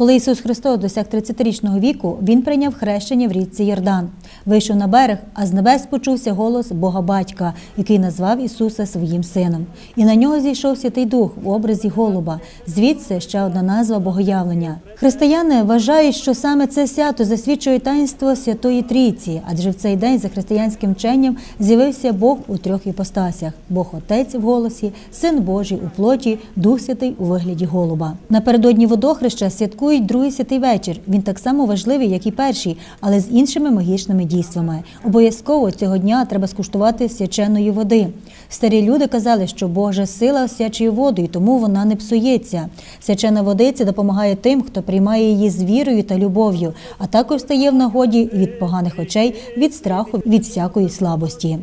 Коли Ісус Христос досяг 30-річного віку, Він прийняв хрещення в річці Йордан. Вийшов на берег, а з небес почувся голос Бога Батька, який назвав Ісуса своїм сином. І на нього зійшов Святий Дух в образі голуба. Звідси ще одна назва Богоявлення. Християни вважають, що саме це свято засвідчує таїнство Святої Трійці, адже в цей день за християнським вченням з'явився Бог у трьох іпостасях: Бог Отець в голосі, Син Божий у плоті, Дух Святий у вигляді голуба. Напередодні водохреща святкують другий святий вечір. Він так само важливий, як і перший, але з іншими магічними дійствами. Обов'язково цього дня треба скуштувати свяченої води. Старі люди казали, що Божа сила освячує воду, і тому вона не псується. Свячена водиця допомагає тим, хто приймає її з вірою та любов'ю, а також стає в нагоді від поганих очей, від страху, від всякої слабості.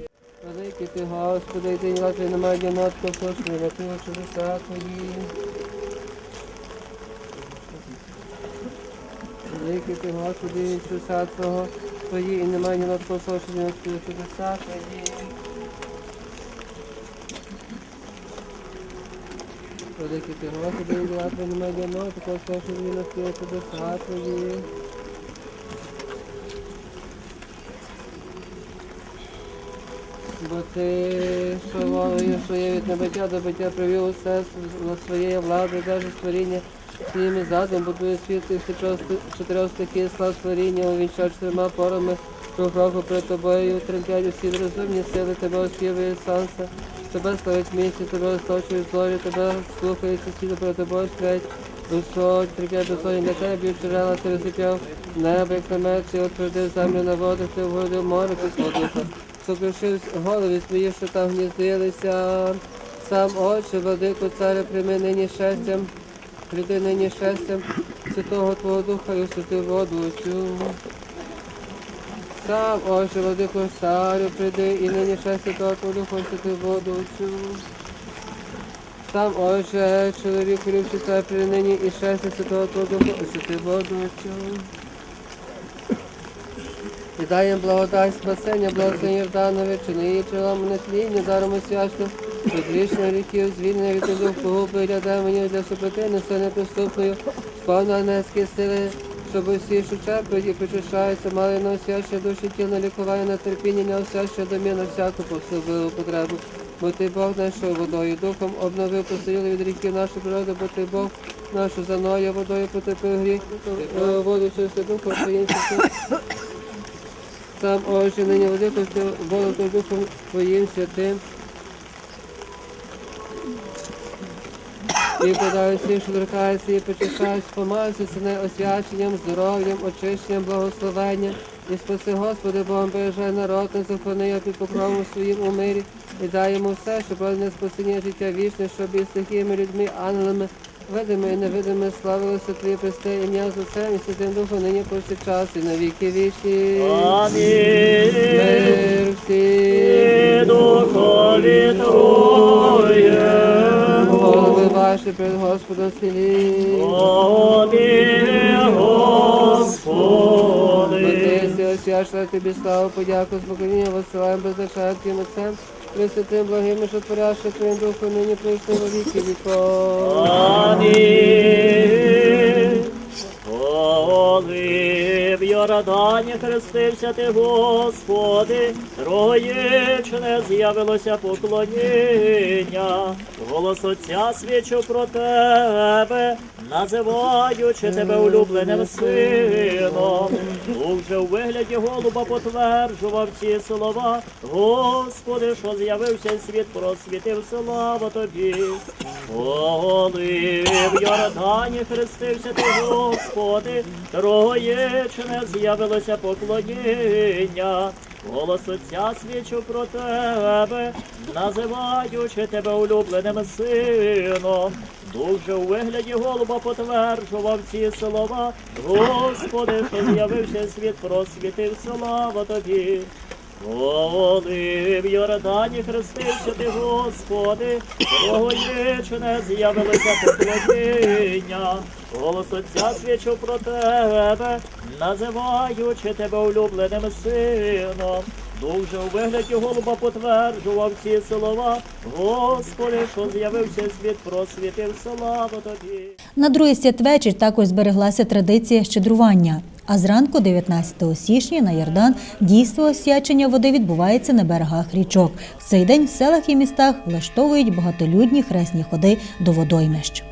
Великий ти, Господи, і день ласки немає дінатка, сошли, на тим чудеса Твої. Великий ти, Господи, чудеса Твого, Твої, і немає дінатка, сошли, на тим чудеса Твої. Великий ти, Господи, і день ласки немає дінатка, сошли, на тим чудеса Твої. Бо ти, що волею своє від небиття до биття привів усе на своєї влади, даже створіння своїми задом, будує світ і всі чотирьох стихій слав створіння, увінчав чотирма порами, круг перед тобою, тремтять усі розумні сили, тебе оспівує сонце, тебе славить місці, тебе осточують зорі, тебе слухають сусіди перед тобою сплять, Душо, трикає до соні для тебе, б'ють джерела, ти розіп'яв небо, як намет, ти утвердив землю на воду, ти вгородив море пішло духа. Сокрушив голові свої, що там гніздилися. Сам Отче, владику, царю, прийми нині щастям, прийди нині щастям Святого Твого Духа і освяти воду цю. Сам Отче, владику, царю, прийди і нині щастя Твого Твого освяти воду цю. Сам Отче, чоловік, любчий цар, прийди нині і щастя Святого Твого освяти воду цю. І дай їм благодать, спасення, благословення Йорданові, чини чолом нетління, даром освячно, від грішних гріхів, звільнення від дух погуби, рядай мені для супротивни, все неприступною, сповна незкі сили, щоб усі, що черпають і причащаються, мали на освячення душі тіл, на на терпіння, на освячення домі, на всяку повсобливу потребу. Бо ти Бог знайшов водою, духом обновив, посилили від гріхів нашу природу, бо ти Бог нашу заною, водою потопив гріх, е, воду чисту духом, святим. Сам Отче, нині великості Богом Духом Твоїм святим. І подаю всім, що торкаються і почекають, помазуюся сини освяченням, здоров'ям, очищенням, благословенням. І спаси, Господи, Богом бережай народ, не захорони його під покровом своїм у мирі, і дай йому все, щоб не спасіння життя вічне, щоб із такими людьми, ангелами, видими і невидими, славилося Твоє престе ім'я з Отцем і Святим Духом, нині повсякчас і на віки вічні. Амінь. Мир всім. Духові Твоєму. Ваші перед Господом сілі. Помилуй, Господи. Отеці, освячна тобі славу, подяку, спокійні, висилаємо беззначає Твоїм Отцем, Пресвятим благим, що творяще Твоїм Духом, нині прийшли во віки віков. Амінь. В Йордані хрестився ти, Господи, троєчне з'явилося поклоніння. Голос Отця свідчив про тебе, називаючи тебе улюбленим сином. Дух же у вигляді голуба потверджував ці слова. Господи, що з'явився світ, просвітив слава тобі. Коли в Йордані хрестився ти, Господи, троєчне з'явилося поклоніння. Голос Отця свідчив про тебе, називаючи тебе улюбленим сином. Дух же у вигляді голуба потверджував ці слова. Господи, що з'явився світ, просвітив слава тобі. Коли в Йордані хрестився ти, Господи, Богоєчне з'явилося поклоніння. Голос Отця свідчив про тебе, називаючи тебе улюбленим сином. Дух же у вигляді голуба потверджував ці слова. Господи, що з'явився світ, просвітив славу тобі. На другий святвечір також збереглася традиція щедрування. А зранку, 19 січня, на Йордан дійство освячення води відбувається на берегах річок. В цей день в селах і містах влаштовують багатолюдні хресні ходи до водоймищ.